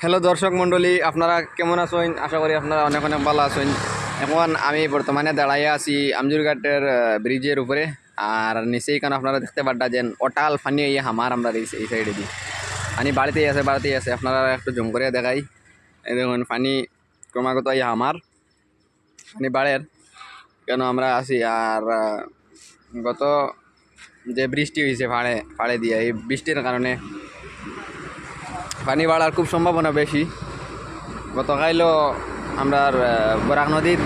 Hello দর্শক মণ্ডলী, আপনারা কেমন আছেন? আশা করি আপনারা অনেক অনেক ভালো আছেন। এখন আমি বর্তমানে দাঁড়াইয়া আছি আমজুরঘাটের ব্রিজের উপরে। আর নিচেই কারণ আপনারা দেখতে পাড্ডা যেন অটাল ফানি ইয়ে হামার আমরা এই এই সাইডে দিই। পানি বাড়িতেই আছে বাড়িতেই আছে। আপনারা একটু জম করে দেখাই। এই দেখুন, পানি ক্রমাগত ইয়ে হামার, পানি বাড়ের। কেন আমরা আছি, আর গত যে বৃষ্টি হয়েছে ফাড়ে ফাড়ে দিয়ে, এই বৃষ্টির কারণে পানি বাড়ার খুব সম্ভাবনা বেশি গতকালও আমরা বরাক নদীর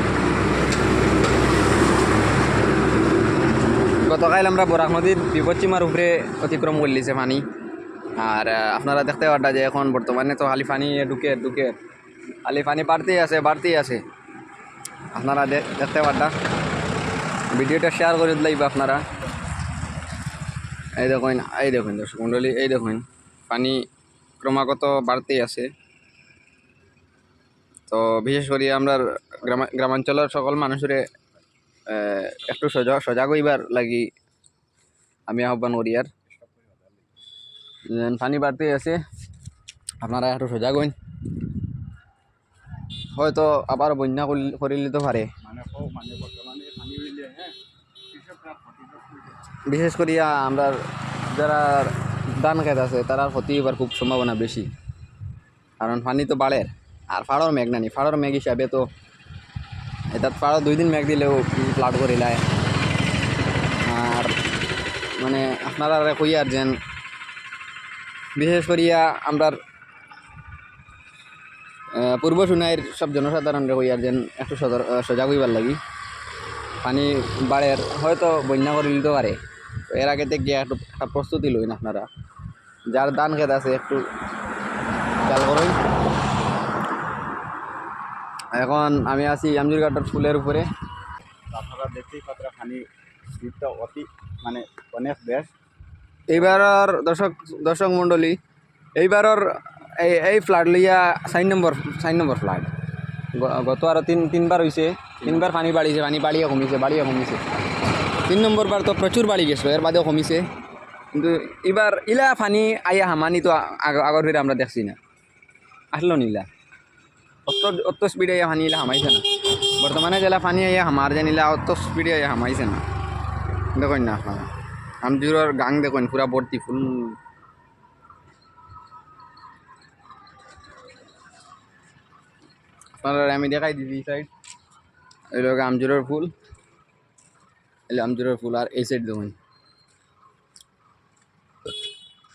গতকাল আমরা বরাক নদীর বিপচ্ছিমার উপরে অতিক্রম করলিছে পানি। আর আপনারা দেখতে পারটা যে এখন বর্তমানে তো খালি পানি ঢুকে ঢুকে। খালি পানি বাড়তেই আছে বাড়তেই আছে। আপনারা দেখতে পারটা ভিডিওটা শেয়ার করে দিলাইবা আপনারা এই দেখুন এই দেখুন দর্শক মণ্ডলী, এই দেখুন। পানি ক্রমাগত বাড়তেই আছে। তো বিশেষ করে আমরা গ্রামা, গ্রামাঞ্চলের সকল মানুষের একটু সজাগ সজাগ হইবার লাগি আমি আহ্বান করি আর। পানি বাড়তেই আছে, আপনারা একটু সজাগ হইন। হয়তো আবার বন্যা করল- তো পারে। বিশেষ করিয়া আমরা যারা ধান খেত আছে, তারা ক্ষতি হবার খুব সম্ভাবনা বেশি। কারণ পানি তো বাড়ের, আর ফাড়র মেঘ নানি, ফাড়র মেঘ হিসাবে তো এটা ফাড়র দুই দিন মেঘ দিলেও ফ্লাড করে লায় আর মানে আপনারা কই আর যেন, বিশেষ করিয়া আমরা পূর্ব সুনাইয়ের সব জনসাধারণরা কই আর যেন একটু সজাগ হইবার লাগি। পানি বাড়ের, হয়তো বন্যা করে দিতে পারে। এর আগে থেকে একটু একটা প্রস্তুতি লইন আপনারা। যার ধান খেত আছে একটু খেয়াল করুন। এখন আমি আছি আমজুরঘাটের ফুলের উপরে। আপনারা দেখতেই পাত্রা পানি স্পিডটা অতি মানে অনেক বেশ। এইবারর দর্শক দর্শক মণ্ডলী এইবারর এই এই ফ্লাড লইয়া চার নম্বর চার নম্বর ফ্লাড। গত আরও তিন তিনবার হয়েছে তিনবার পানি বাড়িছে পানি বাড়িয়ে কমিছে বাড়িয়ে কমিছে। তিন নম্বর বার তো প্রচুর বাড়ি গেছিল এর বাদেও কমিছে। কিন্তু এবার ইলা পানি আইয়া হামানি তো আগ- আগর ফিরে আমরা দেখছি না। আসলো নিলা অত অত স্পিডে আইয়া পানি ইলা হামাইছে না। বর্তমানে জেলা পানি আইয়া হামার নিলা অত স্পিডে আইয়া হামাইছে না। দেখুন না আপনারা আমজুরের গাং দেখুন পুরা ভর্তি ফুল। আপনারা আমি দেখাই দিদি সাইড এই লোক আমজুরের ফুল। আমজুরের ফুল আর এই সাইড দেখুন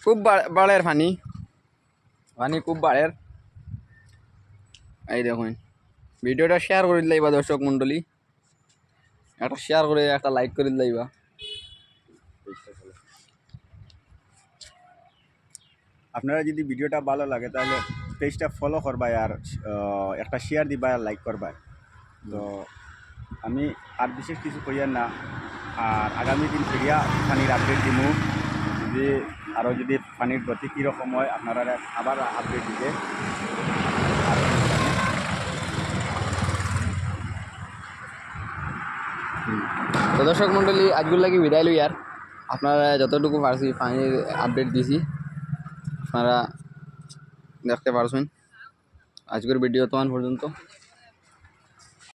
খুব বাড়ের পানি পানি খুব বাড়ের। এই দেখুন, ভিডিওটা শেয়ার করে দিলাইবা দর্শক মণ্ডলী। একটা শেয়ার করে, একটা লাইক করে দিলাইবা আপনারা যদি ভিডিওটা ভালো লাগে, তাহলে পেজটা ফলো করবাই আর একটা শেয়ার দিবা আর লাইক করবাই। তো আমি আর বিশেষ কিছু কইয়ার না। আর আগামী দিন ফিরিয়া পানির আপডেট দিমু। যদি আরও যদি পানির গতি কীরকম হয়, আপনারা আবার আপডেট দিবে। তো দর্শক মণ্ডলী, আজগুলো লাগি বিদায় লই আর। আপনারা যতটুকু পারছি পানির আপডেট দিছি, আপনারা দেখতে পারছেন। আজকের ভিডিও তোমার পর্যন্ত।